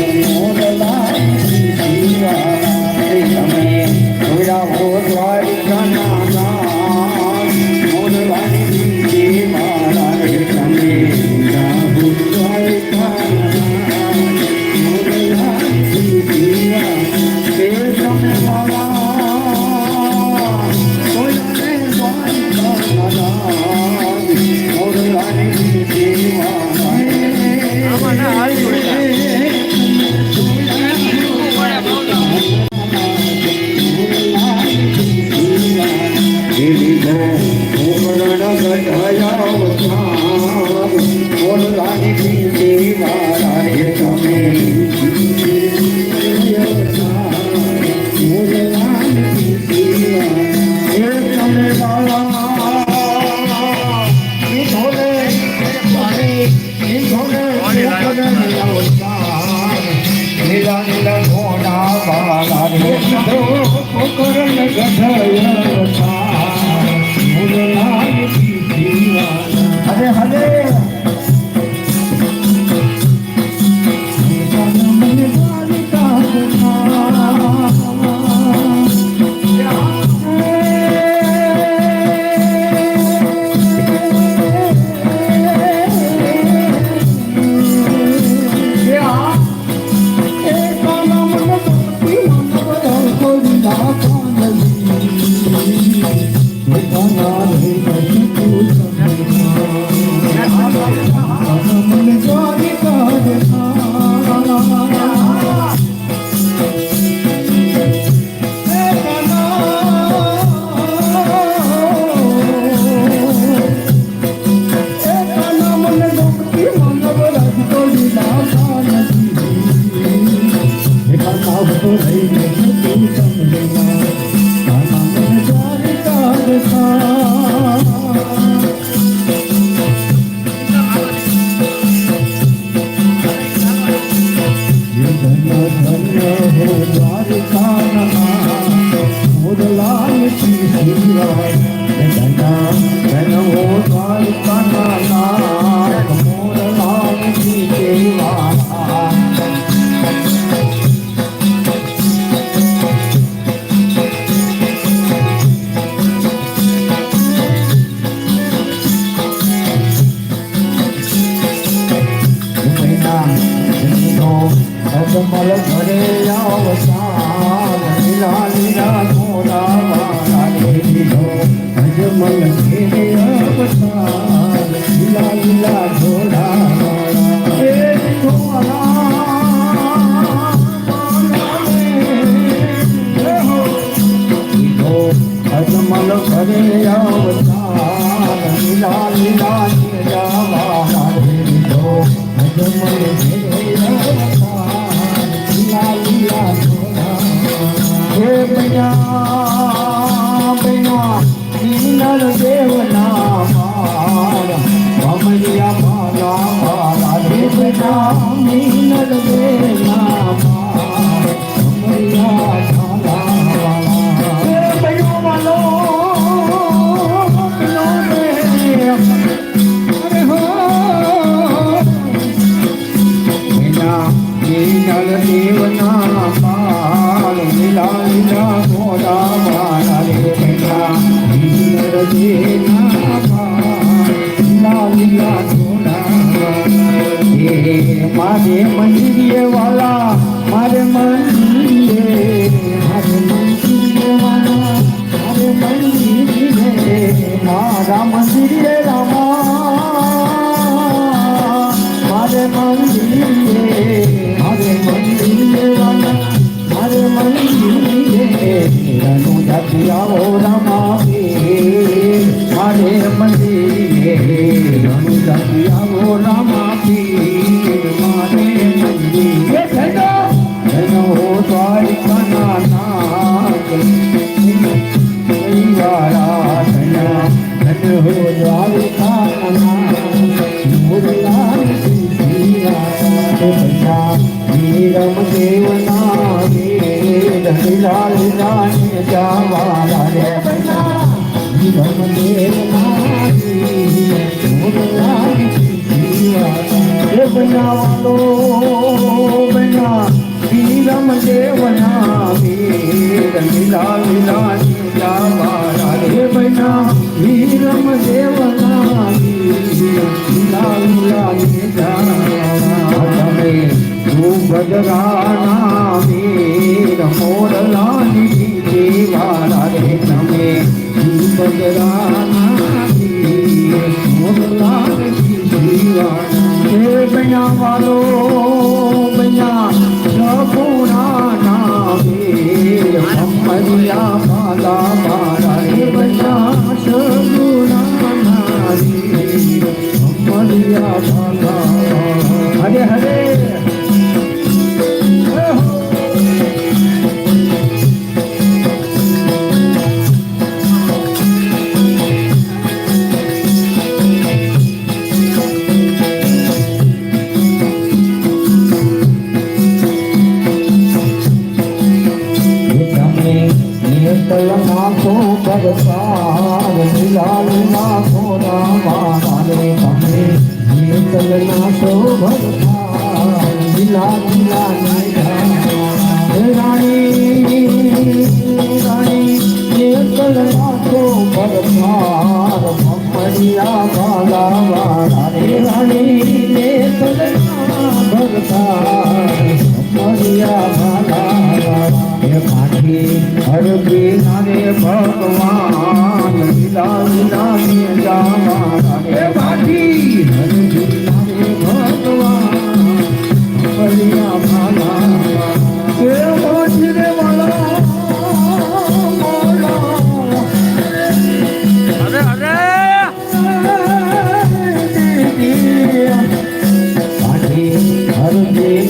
Thank you. Ajmal ઘરે આવસાન લીલા લીલા ઘોડા વાળા રે લીધો અજમલ ઘરે આવસાન લીલા લીલા હે બૈયા બૈયા કિન્નર દેવના મારા ભમરિયા મારા મારા રે બૈયા કિન્નર દેવના મારા દેવના પાલ લીલા લીલા ઘોડા વાળા રે વિના નીનલ દેવના પાલ લીલા લીલા વાળા. એ મારે મંદિરે વાલા મારે મારે મારે મારા મારે મંદિરે આવો રામા મારે મંદિરે રનુ આવો રામા મારે મંદિરે જજો જજો નાથ. વાળા ધના ધન હો દ્વારિકાના નાથ. મુરલાલ નીરમ દેવના ભગવાના મે નમો લાલ બૈયા વાલો બૈયા સપુરા નામે અમરિયા માલા ગગના તો ભરતા લીલા લીલા રાણી રાણી એ ગગના તો ભરતા મમરિયા વાલા વાળા ભગવાન. લાલ નામે જામા હે માટી હર જુલાવે ભગવાન. બલિયા ભાલા હે માટી રે વાલા હર દેવ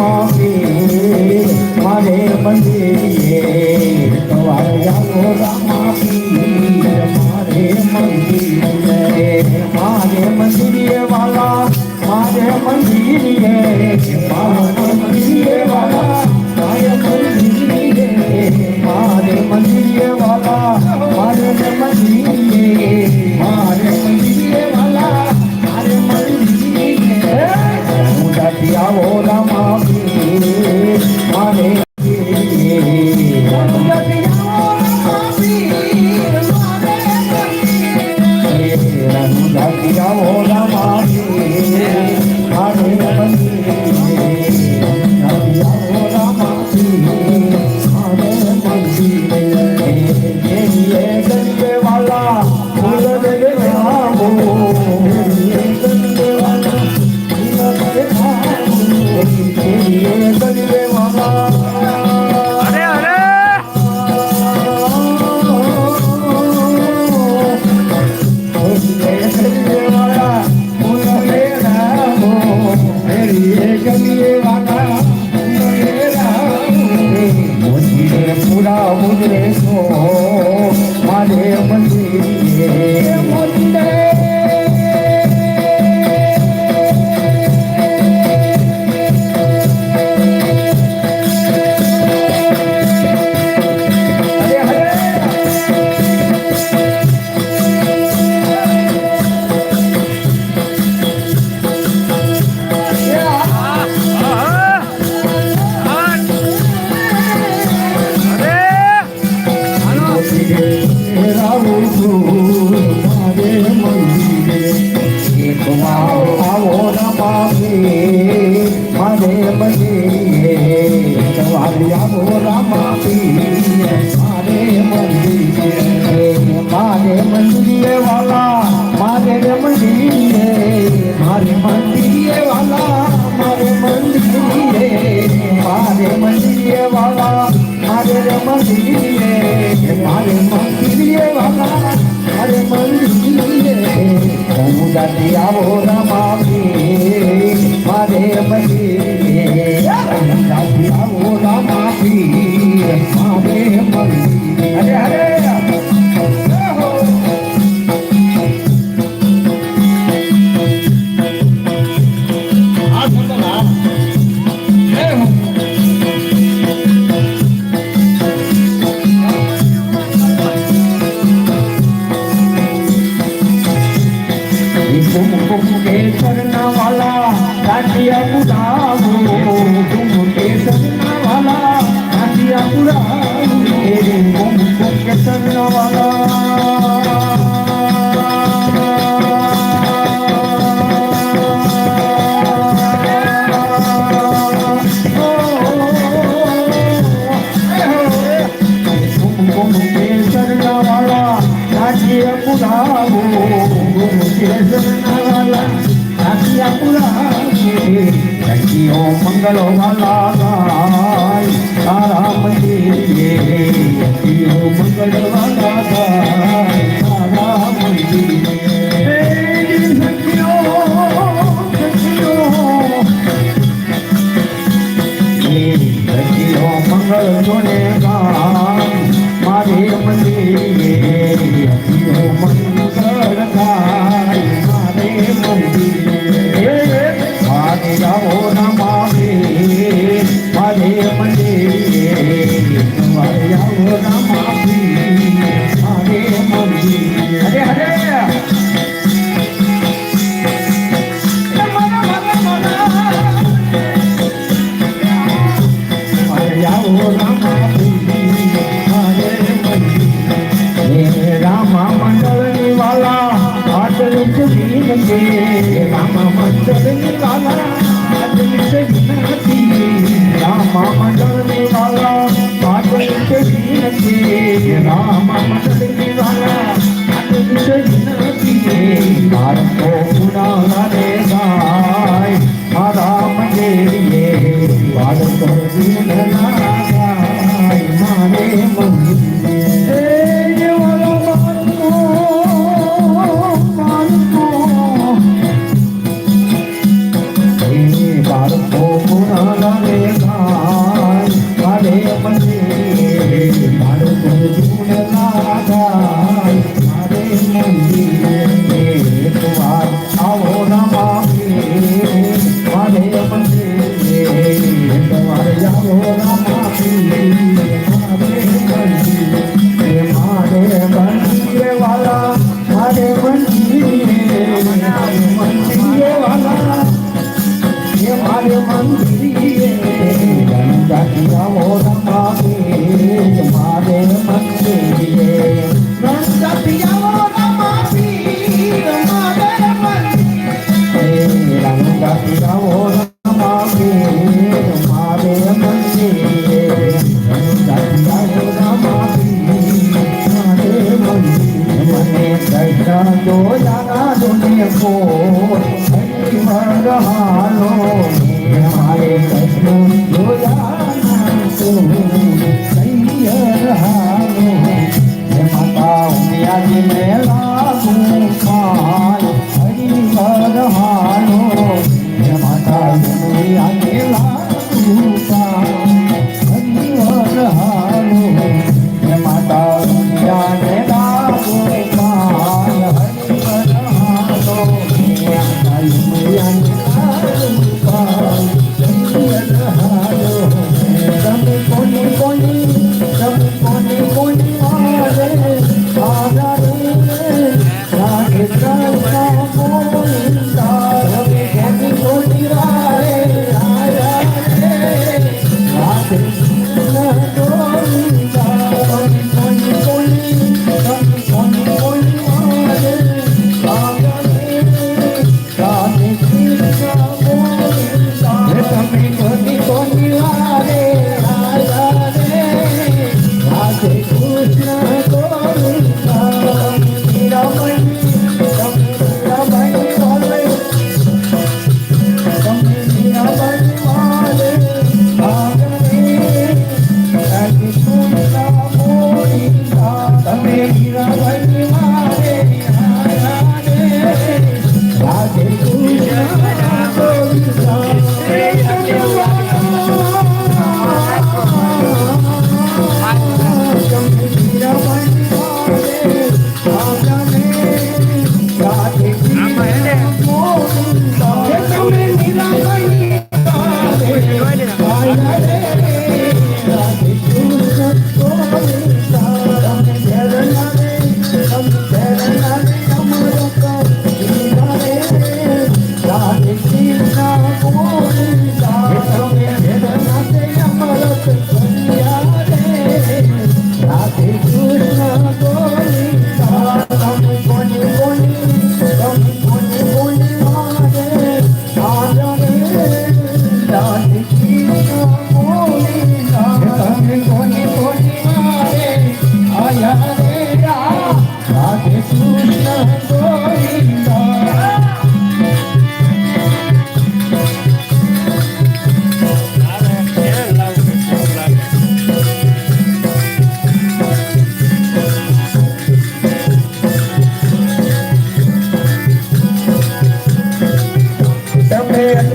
રામાપી મારે મંદિરે. ઉડતી આવો ના માફી મારે મળી ઉડતી આવો ના માફી મારે મળી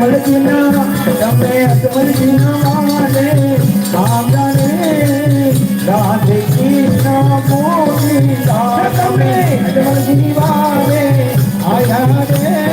અકબર જીના તમે અકબર જીના માને કામના રે રાધે કૃષ્ણ મોતી તમે અકબર જીવા રે આયા રે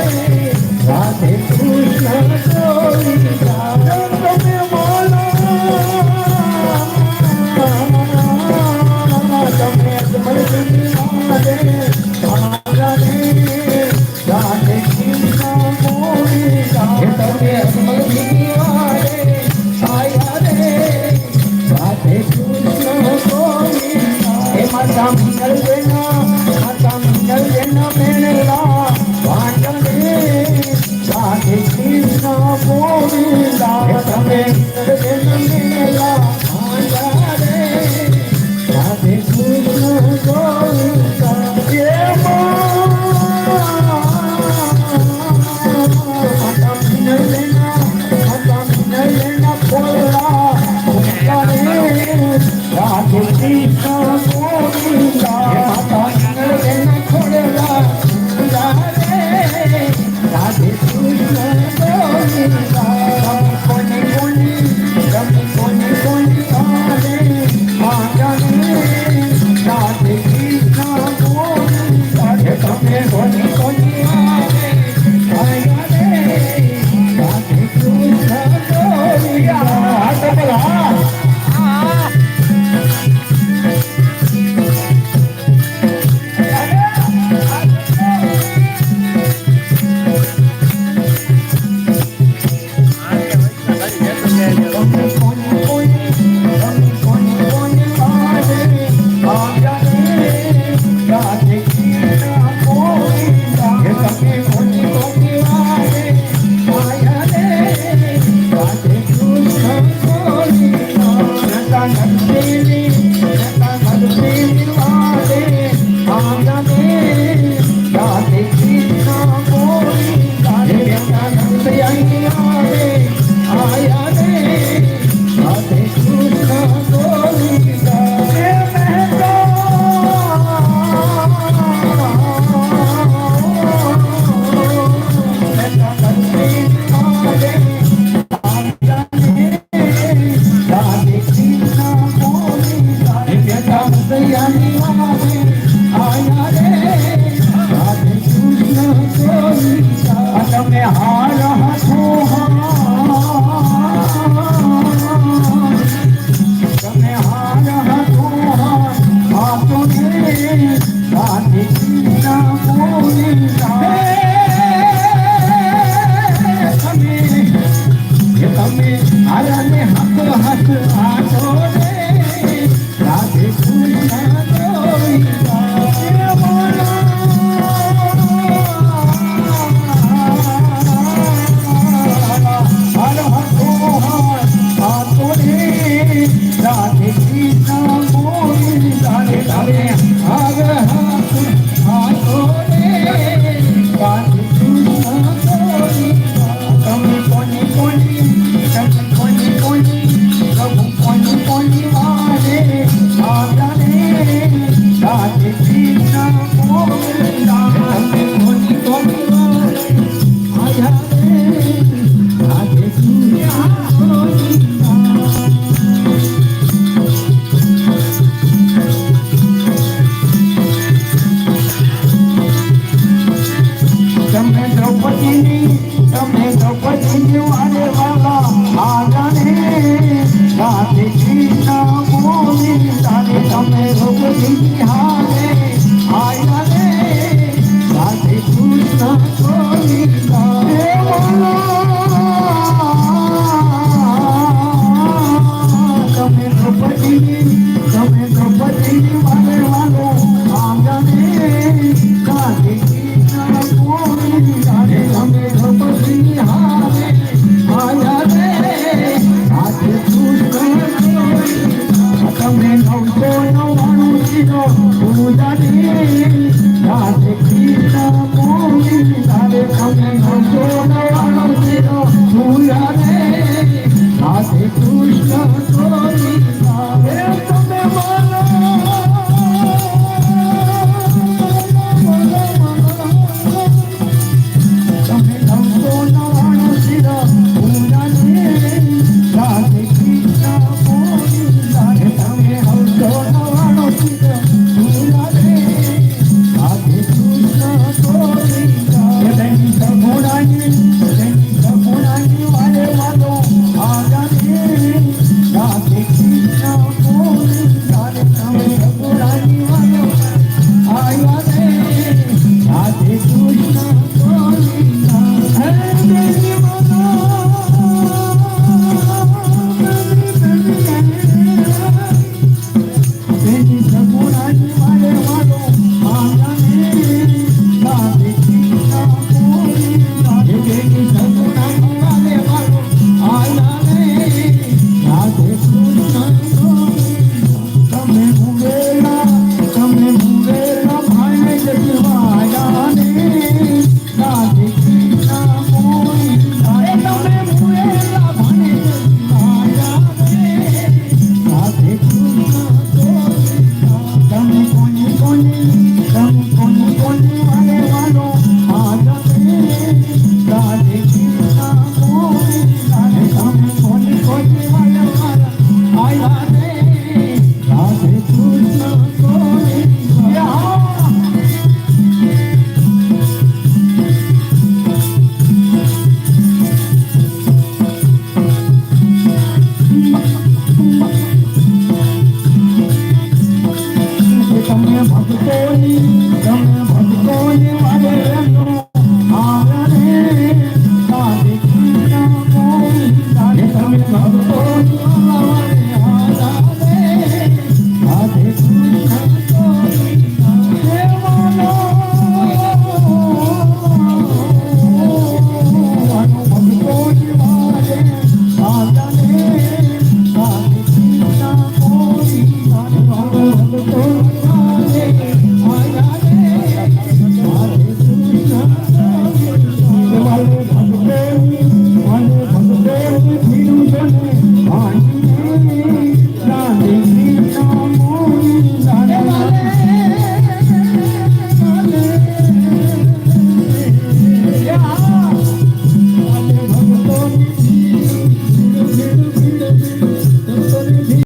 Yeah.